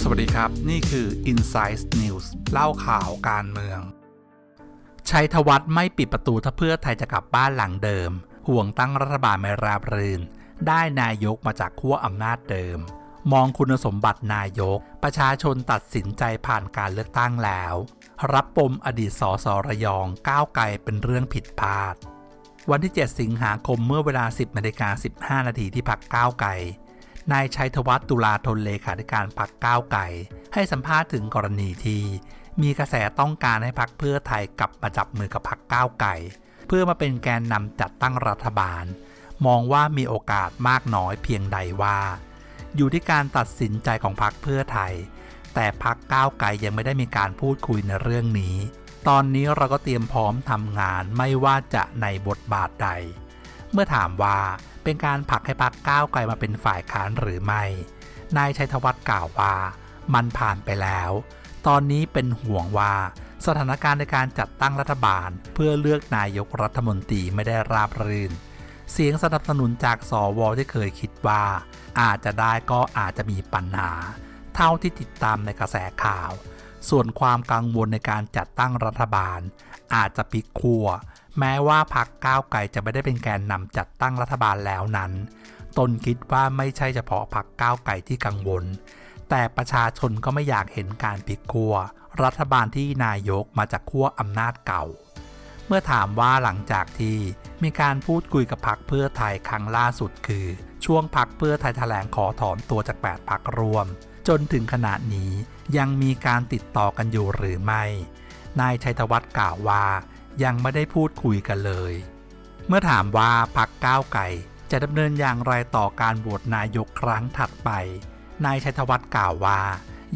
สวัสดีครับ นี่คือ Inside News เล่าข่าวการเมือง ชัยธวัฒน์ไม่ปิดประตูถ้าเพื่อไทยจะกลับบ้านหลังเดิม ห่วงตั้งรัฐบาลไม่ราบรื่น ได้นายกมาจากขั้วอำนาจเดิม มองคุณสมบัตินายก ประชาชนตัดสินใจผ่านการเลือกตั้งแล้ว รับปมอดีตสสระยองก้าวไกลเป็นเรื่องผิดพลาด วันที่ 7 สิงหาคมเมื่อเวลา 10นาฬิกา15 นาทีที่พักก้าวไกลนายชัยธวัฒน์ตุลาธนเลขาธิการพักก้าวไกลให้สัมภาษณ์ถึงกรณีที่มีกระแสต้องการให้พักเพื่อไทยกลับมาจับมือกับพักก้าวไกลเพื่อมาเป็นแกนนำจัดตั้งรัฐบาล มองว่ามีโอกาสมากน้อยเพียงใดว่า อยู่ที่การตัดสินใจของพักเพื่อไทย แต่พักก้าวไกลยังไม่ได้มีการพูดคุยในเรื่องนี้ ตอนนี้เราก็เตรียมพร้อมทำงานไม่ว่าจะในบทบาทใด เมื่อถามว่าเป็นการผลักให้พักก้าวไกลมาเป็นฝ่ายค้านหรือไม่ นายชัยธวัฒน์กล่าวว่า มันผ่านไปแล้ว ตอนนี้เป็นห่วงว่า สถานการณ์ในการจัดตั้งรัฐบาล เพื่อเลือกนายกรัฐมนตรีไม่ได้ราบรื่น เสียงสนับสนุนจากสวที่เคยคิดว่า อาจจะได้ก็อาจจะมีปัญหา เท่าที่ติดตามในกระแสข่าว ส่วนความกังวลในการจัดตั้งรัฐบาล อาจจะพลิกขั้วแม้ว่าพักก้าวไกลจะไม่ได้เป็นแกนนำจัดตั้งรัฐบาลแล้วนั้น ตนคิดว่าไม่ใช่เฉพาะพักก้าวไกลที่กังวล แต่ประชาชนก็ไม่อยากเห็นการพลิกขั้วรัฐบาลที่นายกมาจากขั้วอำนาจเก่า เมื่อถามว่าหลังจากที่มีการพูดคุยกับพักเพื่อไทยครั้งล่าสุดคือ ช่วงพักเพื่อไทยแถลงขอถอนตัวจาก 8 พักร่วม จนถึงขณะนี้ยังมีการติดต่อกันอยู่หรือไม่ นายชัยธวัฒน์กล่าวว่า ยังไม่ได้พูดคุยกันเลย เมื่อถามว่าพักก้าวไก่จะดำเนินอย่างไรต่อการโหวตนายกครั้งถัดไป นายชัยธวัฒน์กล่าวว่า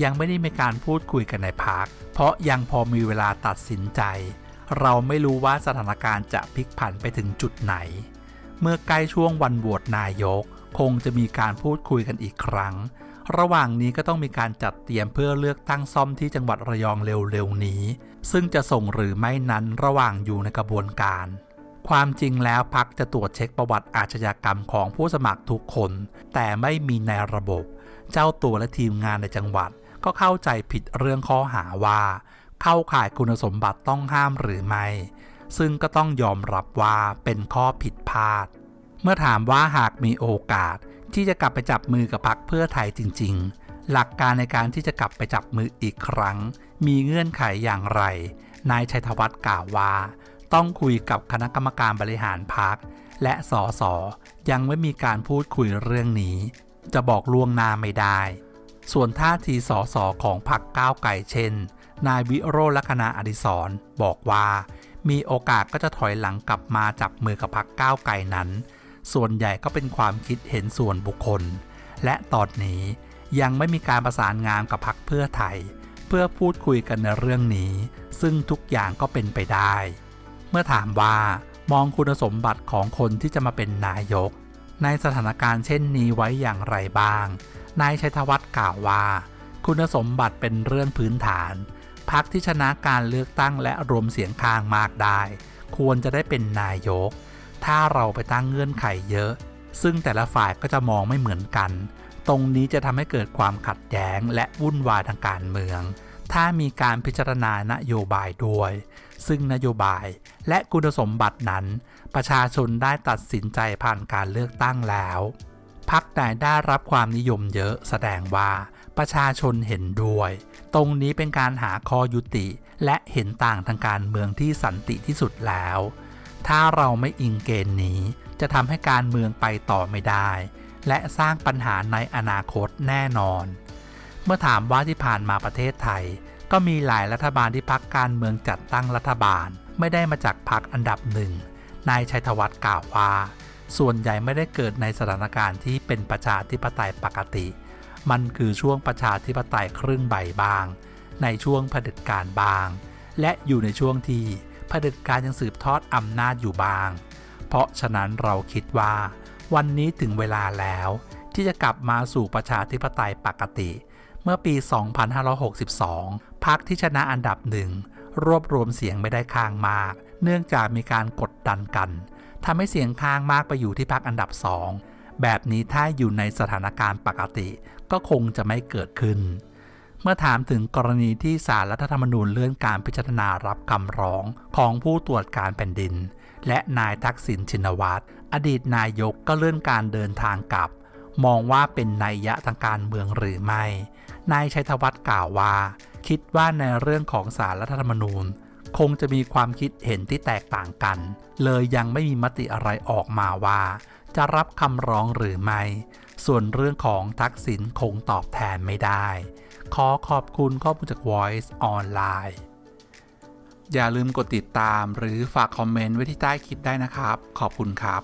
ยังไม่ได้มีการพูดคุยกันในพัก เพราะยังพอมีเวลาตัดสินใจ เราไม่รู้ว่าสถานการณ์จะพลิกผันไปถึงจุดไหน เมื่อใกล้ช่วงวันโหวตนายก คงจะมีการพูดคุยกันอีกครั้ง ระหว่างนี้ก็ต้องมีการจัดเตรียมเพื่อเลือกตั้งซ่อมที่จังหวัดระยองเร็วๆนี้ ซึ่งจะส่งหรือไม่นั้นระหว่างอยู่ในกระบวนการ ความจริงแล้วพักจะตรวจเช็คประวัติอาชญากรรมของผู้สมัครทุกคน แต่ไม่มีในระบบ เจ้าตัวและทีมงานในจังหวัด ก็เข้าใจผิดเรื่องข้อหาว่า เข้าข่ายคุณสมบัติต้องห้ามหรือไม่ ซึ่งก็ต้องยอมรับว่าเป็นข้อผิดพลาด เมื่อถามว่าหากมีโอกาส ที่จะกลับไปจับมือกับพรรคเพื่อไทยจริง ๆ หลักการในการที่จะกลับไปจับมืออีกครั้ง มีเงื่อนไขอย่างไร นายชัยธวัฒน์กล่าวว่า ต้องคุยกับคณะกรรมการบริหารพรรคและสสยังไม่มีการพูดคุยเรื่องนี้ จะบอกล่วงหน้าไม่ได้ ส่วนท่าทีสสของพรรคก้าวไก่เช่น นายวิโรจน์ลักษณะอดิศรบอกว่า มีโอกาสก็จะถอยหลังกลับมาจับมือกับพรรคก้าวไก่นั้น ส่วนใหญ่ก็เป็นความคิดเห็นส่วนบุคคล และตอนนี้ยังไม่มีการประสานงานกับพรรคเพื่อไทย เพื่อพูดคุยกันในเรื่องนี้ ซึ่งทุกอย่างก็เป็นไปได้ เมื่อถามว่ามองคุณสมบัติของคนที่จะมาเป็นนายก ในสถานการณ์เช่นนี้ไว้อย่างไรบ้าง นายชัยธวัฒน์กล่าวว่า คุณสมบัติเป็นเรื่องพื้นฐานพักที่ชนะการเลือกตั้งและรวมเสียงข้างมากได้ ควรจะได้เป็นนายก ถ้าเราไปตั้งเงื่อนไขเยอะ ซึ่งแต่ละฝ่ายก็จะมองไม่เหมือนกัน ตรงนี้จะทำให้เกิดความขัดแย้งและวุ่นวายทางการเมือง ถ้ามีการพิจารณานโยบายด้วย ซึ่งนโยบายและคุณสมบัตินั้น ประชาชนได้ตัดสินใจผ่านการเลือกตั้งแล้วพักใดได้รับความนิยมเยอะแสดงว่าประชาชนเห็นด้วย ตรงนี้เป็นการหาข้อยุติ และเห็นต่างทางการเมืองที่สันติที่สุดแล้ว ถ้าเราไม่อิงเกณฑ์นี้ จะทำให้การเมืองไปต่อไม่ได้ และสร้างปัญหาในอนาคตแน่นอน เมื่อถามว่าที่ผ่านมาประเทศไทย ก็มีหลายรัฐบาลที่พักการเมืองจัดตั้งรัฐบาล ไม่ได้มาจากพักอันดับหนึ่งนายชัยธวัฒน์กล่าวว่า ส่วนใหญ่ไม่ได้เกิดในสถานการณ์ที่เป็นประชาธิปไตยปกติ มันคือช่วงประชาธิปไตยครึ่งใบบาง ในช่วงเผด็จการบาง และอยู่ในช่วงที่ เผด็จการยังสืบทอดอำนาจอยู่บาง เพราะฉะนั้นเราคิดว่า วันนี้ถึงเวลาแล้ว ที่จะกลับมาสู่ประชาธิปไตยปกติ เมื่อปี 2562 พรรคที่ชนะอันดับหนึ่งรวบรวมเสียงไม่ได้ข้างมาก เนื่องจากมีการกดดันกันทำให้เสียงข้างมากไปอยู่ที่พรรคอันดับสองแบบนี้ถ้าอยู่ในสถานการณ์ปกติก็คงจะไม่เกิดขึ้น เมื่อถามถึงกรณีที่สารรัฐธรรมนูญเลื่อนการพิจารณารับคำร้องของผู้ตรวจการแผ่นดิน และนายทักษิณชินวัตรอดีตนายกก็เลื่อนการเดินทางกลับ มองว่าเป็นนัยยะทางการเมืองหรือไม่ นายชัยธวัฒน์กล่าวว่า คิดว่าในเรื่องของสารรัฐธรรมนูญ คงจะมีความคิดเห็นที่แตกต่างกัน เลยยังไม่มีมติอะไรออกมาว่า จะรับคำร้องหรือไม่ ส่วนเรื่องของทักษิณคงตอบแทนไม่ได้ ขอขอบคุณข้อมูลจาก Voice ออนไลน์อย่าลืมกดติดตามหรือฝากคอมเมนต์ไว้ที่ใต้คลิปได้นะครับ ขอบคุณครับ